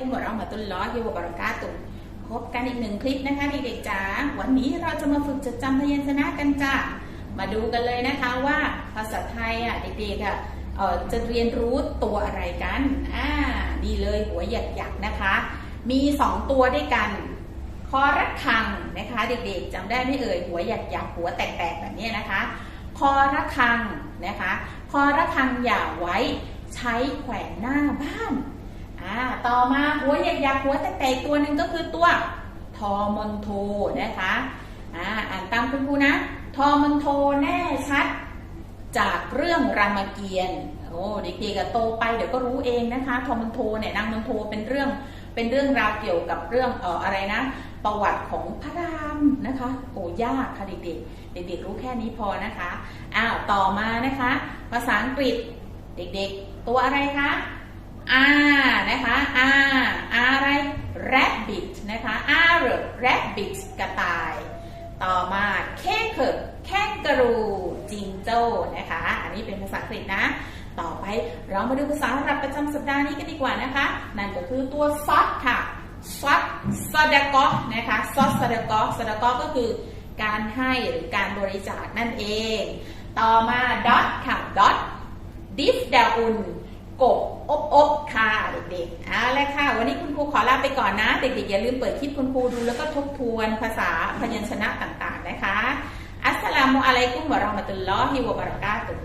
มาตุลลอฮิวบะเรากาตุพบกันอีกหนึ่งคลิปนะคะเด็กๆจ๋าวันนี้เราจะมาฝึกจดจำพยัญชนะกันจ้ามาดูกันเลยนะคะว่าภาษาไทยอะเด็กๆอะจะเรียนรู้ตัวอะไรกันอ่าดีเลยหัวหยักๆนะคะ มีสองตัวด้วยกัน คอระฆังนะคะเด็กๆจำได้ไม่เอ่ยหัวหยักหยักๆหัวแตกๆแบบนี้นะคะ คอระฆังนะคะ คอระฆังอย่าไว้ใช้แขวนหน้าบ้าน อ่าต่อมาหัวหยักหยักๆหัวแตกๆตัวหนึ่งก็คือตัวทอมอนโทนะคะอ่าอ่านตามคุณครูนะ ทอมอนโทแน่ชัด จากเรื่องรามเกียรติ์โอ้เด็กๆก็โตไปเดี๋ยวก็รู้เองนะคะ ทอมอนโทเนี่ยนางมอนโทเป็นเรื่องเป็นเรื่องราวเกี่ยวกับเรื่องเอ่ออะไรนะ ประวัติของพระรามนะคะโอ้ยากค่ะเด็กๆ เด็กๆรู้แค่นี้พอนะคะอ้าวต่อมานะคะ ภาษาอังกฤษเด็กๆ ตัวอะไรคะ R นะคะ R อะไร rabbit นะคะ R rabbit กระต่าย ต่อมา cake แคนกรูจิงโจ้นะคะ อันนี้เป็นภาษาอังกฤษนะ ต่อไปเรามาดูภาษาอาหรับประจำสัปดาห์นี้กันดีกว่านะคะ นั่นก็คือตัวซอสค่ะซอสซอดกอนะคะซอสซอดกอซอดกอก็คือการให้หรือการบริจาคนั่นเอง ต่อมาดอทค่ะดอทดิฟดาอุน กบอบอบค่ะเด็กๆเอาละค่ะ วันนี้คุณครูขอลาไปก่อนนะ เด็กๆอย่าลืมเปิดคลิปคุณครูดูแล้วก็ทบทวนภาษาพยัญชนะต่างๆนะคะ อัสสลามุอะลัยกุมวะเราะมะตุลลอฮิวะบะเราะกาตุฮ์